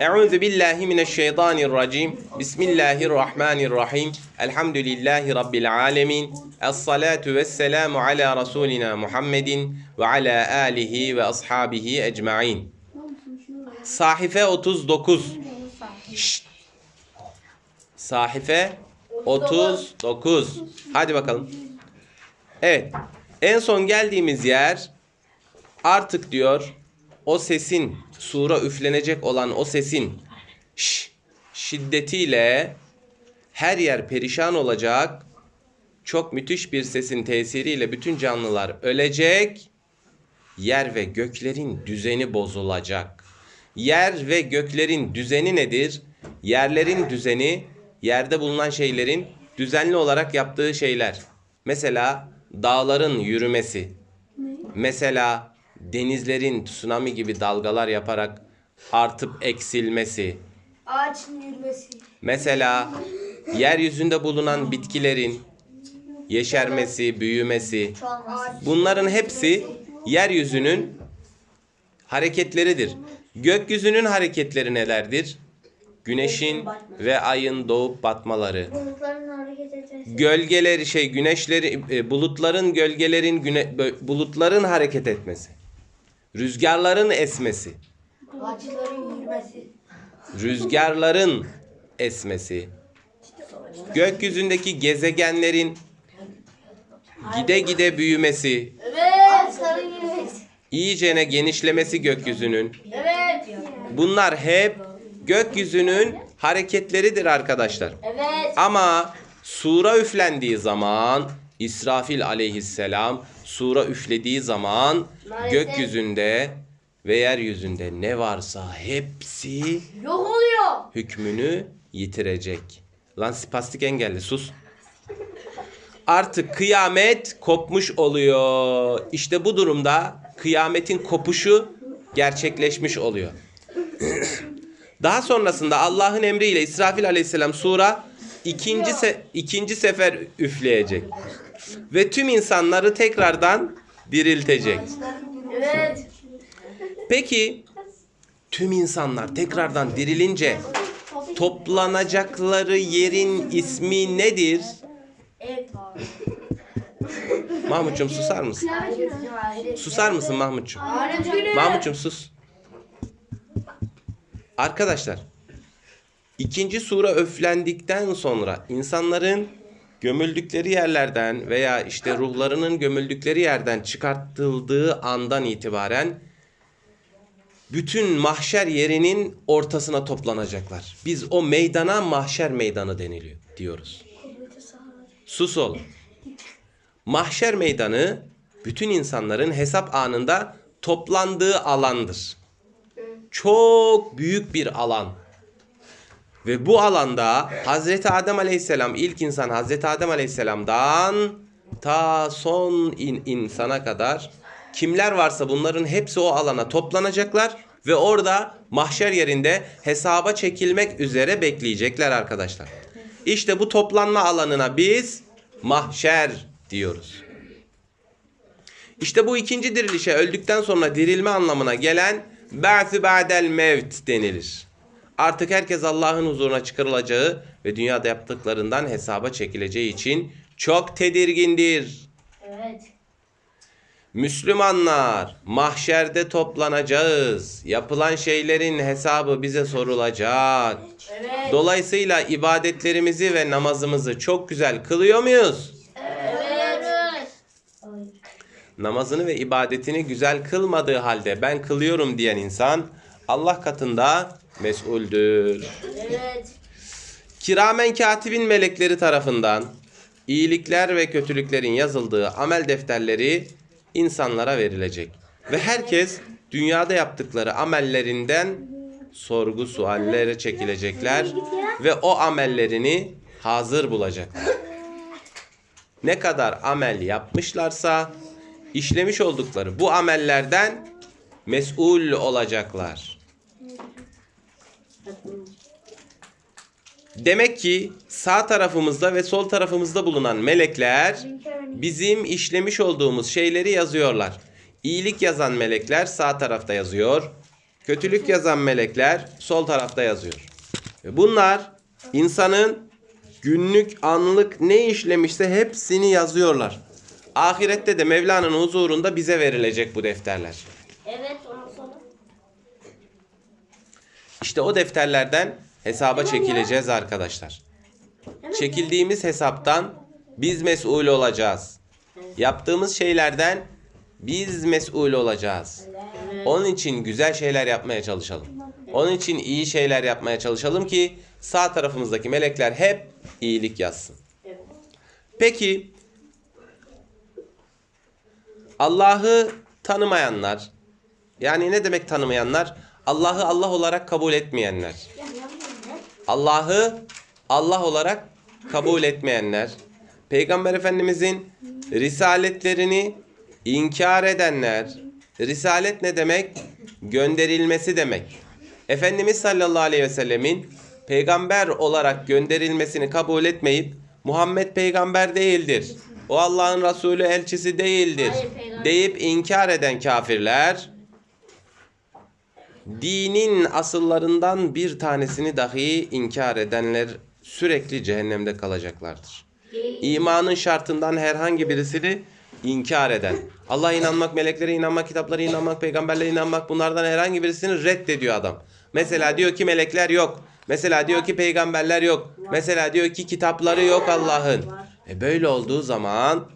Euzu billahi mineşşeytanirracim. Bismillahirrahmanirrahim. Elhamdülillahi rabbil alamin. Es-salatu vesselamu ala rasulina Muhammedin ve ala alihi ve ashabihi ecmaîn. Sahife 39. Şşt. Sahife 39. Hadi bakalım. Evet. En son geldiğimiz yer artık diyor o sesin sura üflenecek olan o sesin şş, şiddetiyle her yer perişan olacak. Çok müthiş bir sesin tesiriyle bütün canlılar ölecek. Yer ve göklerin düzeni bozulacak. Yer ve göklerin düzeni nedir? Yerlerin düzeni, yerde bulunan şeylerin düzenli olarak yaptığı şeyler. Mesela dağların yürümesi. Mesela denizlerin tsunami gibi dalgalar yaparak artıp eksilmesi. Ağaçın yürümesi. Mesela yeryüzünde bulunan bitkilerin yeşermesi, büyümesi. Bunların hepsi yeryüzünün hareketleridir. Gökyüzünün hareketleri nelerdir? Güneşin ve ayın doğup batmaları. Gölgeleri şey güneşleri e, bulutların gölgelerin güne, bulutların hareket etmesi. Rüzgarların esmesi. Ağaçların yürümesi. Rüzgarların esmesi. Gökyüzündeki gezegenlerin gide gide büyümesi, Evet. İyicene genişlemesi gökyüzünün. Evet. Bunlar hep gökyüzünün hareketleridir arkadaşlar. Evet. Ama sura üflendiği zaman İsrafil aleyhisselam sura üflediği zaman Maalesef. gökyüzünde ve yeryüzünde ne varsa hepsi Yok oluyor. hükmünü yitirecek. Lan spastik engelli sus. Artık kıyamet kopmuş oluyor. İşte bu durumda kıyametin kopuşu gerçekleşmiş oluyor. Daha sonrasında Allah'ın emriyle İsrafil aleyhisselam sura ikinci, se- ikinci sefer üfleyecek. Ve tüm insanları tekrardan diriltecek. Evet. Peki tüm insanlar tekrardan dirilince toplanacakları yerin ismi nedir? Mahmutçum susar mısın? Susar mısın Mahmutçum? Mahmutçum sus. Arkadaşlar ikinci sura öflendikten sonra insanların gömüldükleri yerlerden veya işte ruhlarının gömüldükleri yerden çıkartıldığı andan itibaren bütün mahşer yerinin ortasına toplanacaklar. Biz o meydana mahşer meydanı deniliyor diyoruz. Sus oğlum. Mahşer meydanı bütün insanların hesap anında toplandığı alandır. Çok büyük bir alan. Ve bu alanda Hazreti Adem Aleyhisselam ilk insan Hazreti Adem Aleyhisselam'dan ta son in- insana kadar kimler varsa bunların hepsi o alana toplanacaklar ve orada mahşer yerinde hesaba çekilmek üzere bekleyecekler arkadaşlar. İşte bu toplanma alanına biz mahşer diyoruz. İşte bu ikinci dirilişe öldükten sonra dirilme anlamına gelen ba'su ba'del mevt denilir. Artık herkes Allah'ın huzuruna çıkarılacağı ve dünyada yaptıklarından hesaba çekileceği için çok tedirgindir. Evet. Müslümanlar mahşerde toplanacağız. Yapılan şeylerin hesabı bize sorulacak. Evet. Dolayısıyla ibadetlerimizi ve namazımızı çok güzel kılıyor muyuz? Evet. namazını ve ibadetini güzel kılmadığı halde ben kılıyorum diyen insan Allah katında mesuldür. Evet. Kiramen katibin melekleri tarafından iyilikler ve kötülüklerin yazıldığı amel defterleri insanlara verilecek. Ve herkes dünyada yaptıkları amellerinden sorgu suallere çekilecekler ve o amellerini hazır bulacaklar. Ne kadar amel yapmışlarsa işlemiş oldukları bu amellerden mesul olacaklar. Demek ki sağ tarafımızda ve sol tarafımızda bulunan melekler bizim işlemiş olduğumuz şeyleri yazıyorlar. İyilik yazan melekler sağ tarafta yazıyor. kötülük yazan melekler sol tarafta yazıyor. Ve bunlar insanın günlük anlık ne işlemişse hepsini yazıyorlar. Ahirette de Mevla'nın huzurunda bize verilecek bu defterler. Evet. İşte o defterlerden hesaba çekileceğiz arkadaşlar. Çekildiğimiz hesaptan biz mesul olacağız. Yaptığımız şeylerden biz mesul olacağız. Onun için güzel şeyler yapmaya çalışalım. Onun için iyi şeyler yapmaya çalışalım ki sağ tarafımızdaki melekler hep iyilik yazsın. Peki Allah'ı tanımayanlar yani ne demek tanımayanlar? Allah'ı Allah olarak kabul etmeyenler. Allah'ı Allah olarak kabul etmeyenler. Peygamber Efendimizin risaletlerini inkar edenler. Risalet ne demek? Gönderilmesi demek. Efendimiz sallallahu aleyhi ve sellemin peygamber olarak gönderilmesini kabul etmeyip Muhammed peygamber değildir. O Allah'ın Resulü elçisi değildir Hayır, deyip inkar eden kafirler dinin asıllarından bir tanesini dahi inkar edenler sürekli cehennemde kalacaklardır. İmanın şartından herhangi birisini inkar eden, Allah'a inanmak, meleklere inanmak, kitaplara inanmak, peygamberlere inanmak bunlardan herhangi birisini reddediyor adam. Mesela diyor ki melekler yok. Mesela diyor ki peygamberler yok. Mesela diyor ki kitapları yok Allah'ın. E böyle olduğu zaman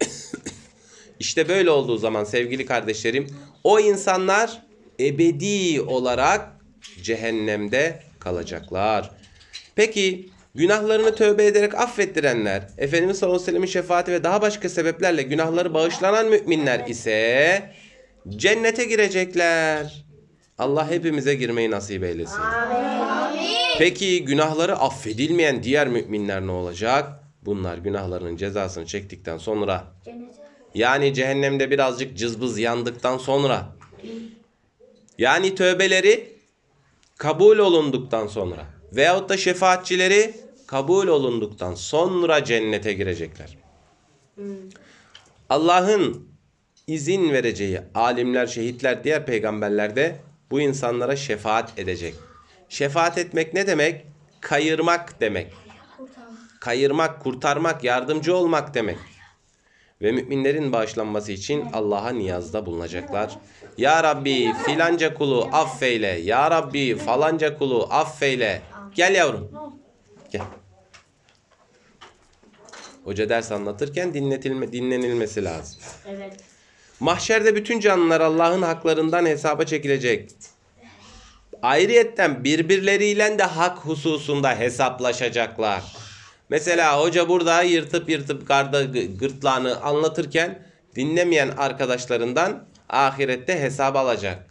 işte böyle olduğu zaman sevgili kardeşlerim o insanlar ebedi olarak cehennemde kalacaklar. Peki günahlarını tövbe ederek affettirenler, Efendimiz sallallahu aleyhi ve sellem'in şefaati ve daha başka sebeplerle günahları bağışlanan müminler ise cennete girecekler. Allah hepimize girmeyi nasip eylesin. Peki günahları affedilmeyen diğer müminler ne olacak? Bunlar günahlarının cezasını çektikten sonra yani cehennemde birazcık cızbız yandıktan sonra yani tövbeleri kabul olunduktan sonra veyahut da şefaatçileri kabul olunduktan sonra cennete girecekler. Allah'ın izin vereceği alimler, şehitler, diğer peygamberler de bu insanlara şefaat edecek. Şefaat etmek ne demek? Kayırmak demek. Kayırmak, kurtarmak, yardımcı olmak demek. Ve müminlerin bağışlanması için Allah'a niyazda bulunacaklar. Ya Rabbi filanca kulu affeyle. Ya Rabbi falanca kulu affeyle. Gel yavrum. Gel. Hoca ders anlatırken dinletilme, dinlenilmesi lazım. Evet. Mahşerde bütün canlılar Allah'ın haklarından hesaba çekilecek. Ayrıyetten birbirleriyle de hak hususunda hesaplaşacaklar. Mesela hoca burada yırtıp yırtıp garda gı- gırtlağını anlatırken dinlemeyen arkadaşlarından ahirette hesap alacak.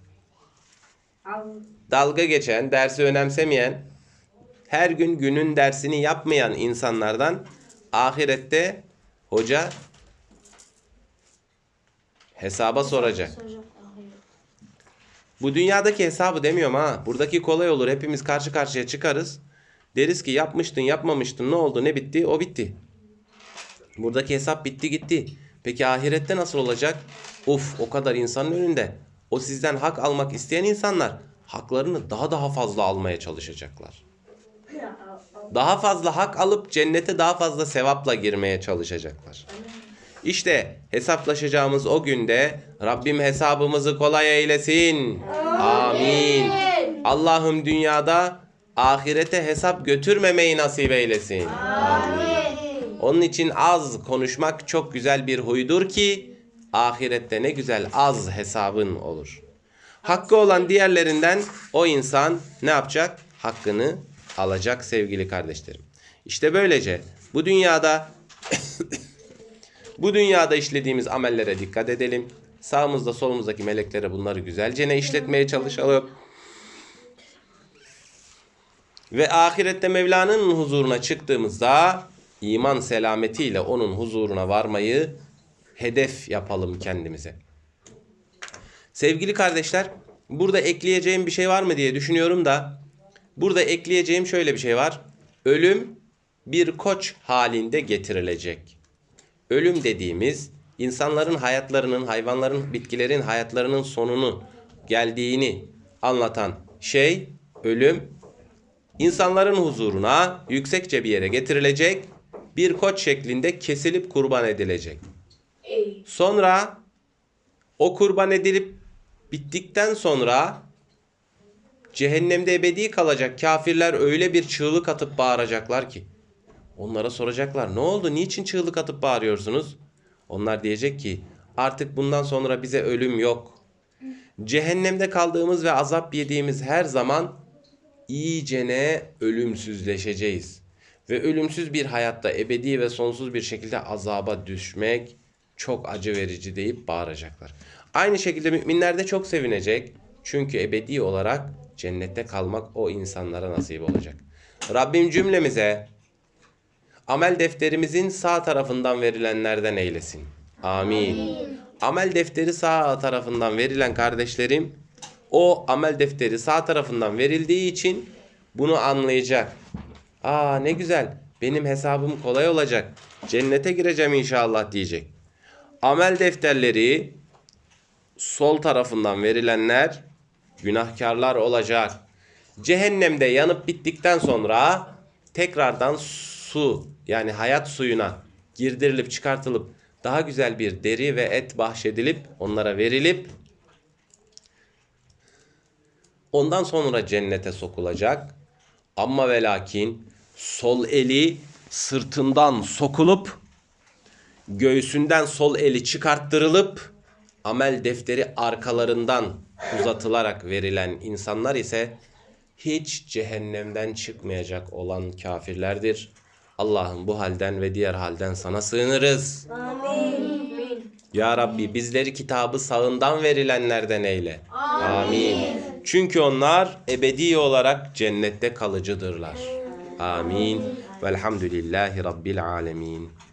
Dalga geçen, dersi önemsemeyen, her gün günün dersini yapmayan insanlardan ahirette hoca hesaba soracak. Bu dünyadaki hesabı demiyorum ha. Buradaki kolay olur. Hepimiz karşı karşıya çıkarız. Deriz ki yapmıştın, yapmamıştın. Ne oldu, ne bitti? O bitti. Buradaki hesap bitti gitti. Peki ahirette nasıl olacak? Uf o kadar insanın önünde. O sizden hak almak isteyen insanlar haklarını daha daha fazla almaya çalışacaklar. Daha fazla hak alıp cennete daha fazla sevapla girmeye çalışacaklar. İşte hesaplaşacağımız o günde Rabbim hesabımızı kolay eylesin. Amin. Allah'ım dünyada ahirete hesap götürmemeyi nasip eylesin. Amin. Onun için az konuşmak çok güzel bir huydur ki ahirette ne güzel az hesabın olur. Hakkı olan diğerlerinden o insan ne yapacak? Hakkını alacak sevgili kardeşlerim. İşte böylece bu dünyada bu dünyada işlediğimiz amellere dikkat edelim. Sağımızda solumuzdaki meleklere bunları güzelce ne işletmeye çalışalım. Ve ahirette Mevla'nın huzuruna çıktığımızda iman selametiyle onun huzuruna varmayı hedef yapalım kendimize. Sevgili kardeşler, burada ekleyeceğim bir şey var mı diye düşünüyorum da burada ekleyeceğim şöyle bir şey var. Ölüm bir koç halinde getirilecek. Ölüm dediğimiz insanların hayatlarının, hayvanların, bitkilerin hayatlarının sonunu geldiğini anlatan şey ölüm. İnsanların huzuruna yüksekçe bir yere getirilecek, bir koç şeklinde kesilip kurban edilecek. Sonra o kurban edilip bittikten sonra cehennemde ebedi kalacak kafirler öyle bir çığlık atıp bağıracaklar ki onlara soracaklar ne oldu niçin çığlık atıp bağırıyorsunuz? Onlar diyecek ki artık bundan sonra bize ölüm yok. Cehennemde kaldığımız ve azap yediğimiz her zaman iyicene ölümsüzleşeceğiz. Ve ölümsüz bir hayatta ebedi ve sonsuz bir şekilde azaba düşmek çok acı verici deyip bağıracaklar. Aynı şekilde müminler de çok sevinecek. Çünkü ebedi olarak cennette kalmak o insanlara nasip olacak. Rabbim cümlemize amel defterimizin sağ tarafından verilenlerden eylesin. Amin. Amel defteri sağ tarafından verilen kardeşlerim o amel defteri sağ tarafından verildiği için bunu anlayacak. Aa ne güzel. Benim hesabım kolay olacak. Cennete gireceğim inşallah diyecek. Amel defterleri sol tarafından verilenler günahkarlar olacak. Cehennemde yanıp bittikten sonra tekrardan su yani hayat suyuna girdirilip çıkartılıp daha güzel bir deri ve et bahşedilip onlara verilip ondan sonra cennete sokulacak. Ama ve lakin sol eli sırtından sokulup göğsünden sol eli çıkarttırılıp amel defteri arkalarından uzatılarak verilen insanlar ise hiç cehennemden çıkmayacak olan kafirlerdir. Allah'ım bu halden ve diğer halden sana sığınırız. Ya Rabbi bizleri kitabı sağından verilenlerden eyle. Amin. Çünkü onlar ebedi olarak cennette kalıcıdırlar. Amin. Velhamdülillahi Rabbil alemin.